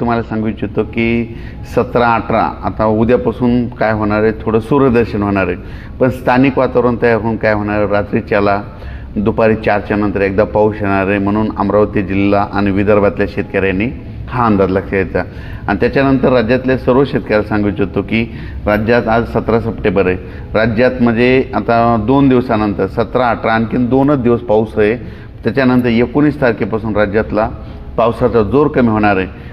तुम्हाला सांगू इच्छितो की सतरा अठरा आता उद्यापासून काय होणार आहे? थोडं सूर्यदर्शन होणार आहे. पण स्थानिक वातावरण तयार होऊन काय होणार आहे? रात्रीच्याला दुपारी चारच्या नंतर एकदा पाऊस येणार आहे म्हणून अमरावती जिल्हा आणि विदर्भातल्या शेतकऱ्यांनी हा अंदाज लक्षात यायचा आणि त्याच्यानंतर राज्यातल्या सर्व शेतकऱ्याला सांगू इच्छितो की राज्यात आज सतरा सप्टेंबर आहे. राज्यात म्हणजे आता दोन दिवसानंतर सतरा अठरा आणखीन दोनच दिवस पाऊस आहे. त्याच्यानंतर एकोणीस तारखेपासून राज्यातला पावसाचा जोर कमी होणार आहे.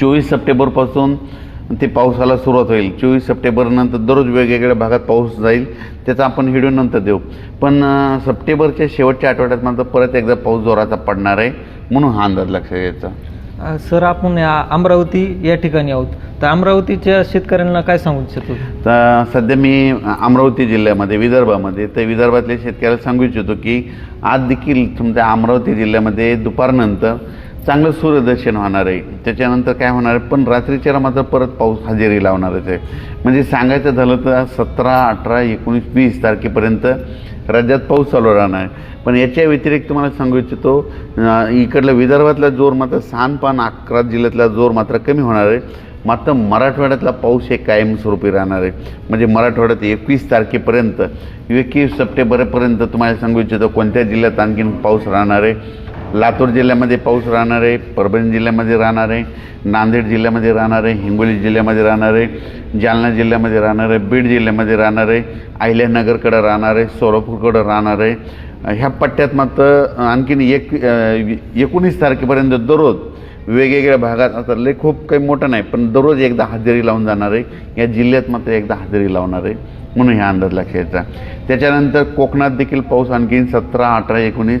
चोवीस सप्टेंबरपासून ते पावसाला सुरुवात होईल. चोवीस सप्टेंबरनंतर दररोज वेगवेगळ्या भागात पाऊस जाईल त्याचा आपण व्हिडिओ नंतर देऊ. पण सप्टेंबरच्या शेवटच्या आठवड्यात मात्र परत एकदा पाऊस जोराचा पडणार आहे म्हणून हा अंदाज लक्षात यायचा सर आपण अमरावती या ठिकाणी आहोत. तर अमरावतीच्या शेतकऱ्यांना काय सांगू इच्छितो? तर सध्या मी अमरावती जिल्ह्यामध्ये विदर्भामध्ये तर विदर्भातल्या शेतकऱ्याला सांगू इच्छितो की आज देखील तुमच्या अमरावती जिल्ह्यामध्ये दुपारनंतर चांगलं सूर्यदर्शन होणार आहे. त्याच्यानंतर काय होणार आहे? पण रात्रीच्या मात्र परत पाऊस हजेरी लावणारच आहे म्हणजे सांगायचं झालं तर सतरा अठरा एकोणीस वीस तारखेपर्यंत राज्यात पाऊस चालू राहणार आहे. पण याच्या व्यतिरिक्त तुम्हाला सांगू इच्छितो अं, इकडला विदर्भातला जोर मात्र सहानपान अकरा जिल्ह्यातला जोर मात्र कमी होणार आहे. मात्र मराठवाड्यातला पाऊस हे कायमस्वरूपी राहणार आहे. म्हणजे मराठवाड्यात एकवीस तारखेपर्यंत एकवीस सप्टेंबरपर्यंत तुम्हाला सांगू इच्छितो कोणत्या जिल्ह्यात आणखीन पाऊस राहणार आहे? लातूर जिल्ह्यामध्ये पाऊस राहणार आहे परभणी जिल्ह्यामध्ये राहणार आहे नांदेड जिल्ह्यामध्ये राहणार आहे हिंगोली जिल्ह्यामध्ये राहणार आहे जालना जिल्ह्यामध्ये राहणार आहे बीड जिल्ह्यामध्ये राहणार आहे अहिल्यानगरकडं राहणार आहे सोलापूरकडं राहणार आहे. ह्या पट्ट्यात मात्र आणखीन एक एकोणीस तारखेपर्यंत दररोज वेगवेगळ्या भागात आता लय खूप काही मोठं नाही पण दररोज एकदा हजेरी लावून जाणार आहे. या जिल्ह्यात मात्र एकदा हजेरी लावणार आहे म्हणून ह्या अंदाज लक्षात त्याच्यानंतर कोकणात देखील पाऊस आणखीन सतरा अठरा एकोणीस.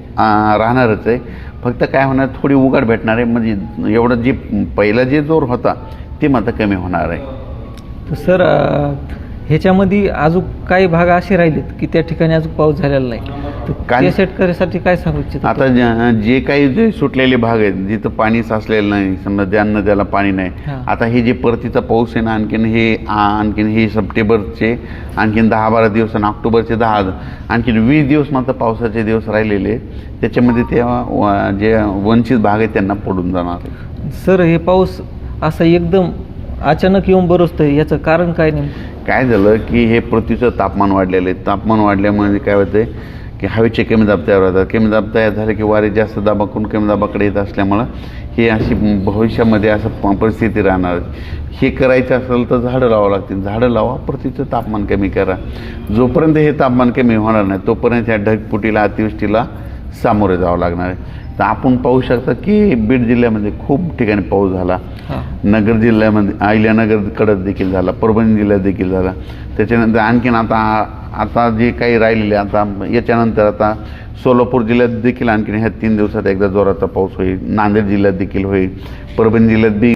राहणारच आहे. फक्त काय होणार थोडी उघड भेटणार आहे. म्हणजे एवढं जे पहिला जे जोर होता ते मात्र कमी होणार आहे. तर सर ह्याच्यामध्ये अजून काही भाग असे राहिलेत की त्या ठिकाणी अजून पाऊस झालेला नाही तर शेतकऱ्यासाठी काय सांगू इच्छितो आता जे- जे काही जे सुटलेले भाग आहेत जिथं पाणी साचलेलं नाही समजा ज्यांना त्याला पाणी नाही हां. आता हे जे परतीचा पाऊस आहे ना आणखीन हे आ- आणखीन हे सप्टेंबरचे आणखीन दहा बारा दिवस आणि ऑक्टोबरचे दहा आणखीन वीस दिवस मात्र पावसाचे दिवस राहिलेले आहेत. त्याच्यामध्ये ते व- जे वंचित भाग आहेत त्यांना पडून जाणार. सर हे पाऊस असा एकदम अचानक येऊन बरसतं याचं कारण काय नेमकं काय झालं की हे पृथ्वीचं तापमान वाढलेलं आहे. तापमान वाढल्यामुळे म्हणजे काय होतं की हवेचे कमी दाब तयार होतात कमी दाब तयार झाले की वारे जास्त दाबाकडून कमी दाबाकडे येत असल्यामुळं हे अशी भविष्यामध्ये असं प- परिस्थिती राहणार. हे करायचं असेल तर झाडं लावावं लागतील. झाडं लावा पृथ्वीचं तापमान कमी करा. जोपर्यंत हे तापमान कमी होणार नाही तोपर्यंत या ढगपुटीला अतिवृष्टीला सामोरे जावं लागणार आहे. तर आपण पाहू शकता की बीड जिल्ह्यामध्ये खूप ठिकाणी पाऊस झाला. नगर जिल्ह्यामध्ये अहिल्यानगरकडं देखील झाला परभणी जिल्ह्यात देखील झाला. त्याच्यानंतर आणखीन आता आता जे काही राहिलेले आता याच्यानंतर आता सोलापूर जिल्ह्यात देखील आणखीन ह्या तीन दिवसात एकदा जोराचा पाऊस होईल. नांदेड जिल्ह्यात देखील होईल. परभणी जिल्ह्यात बी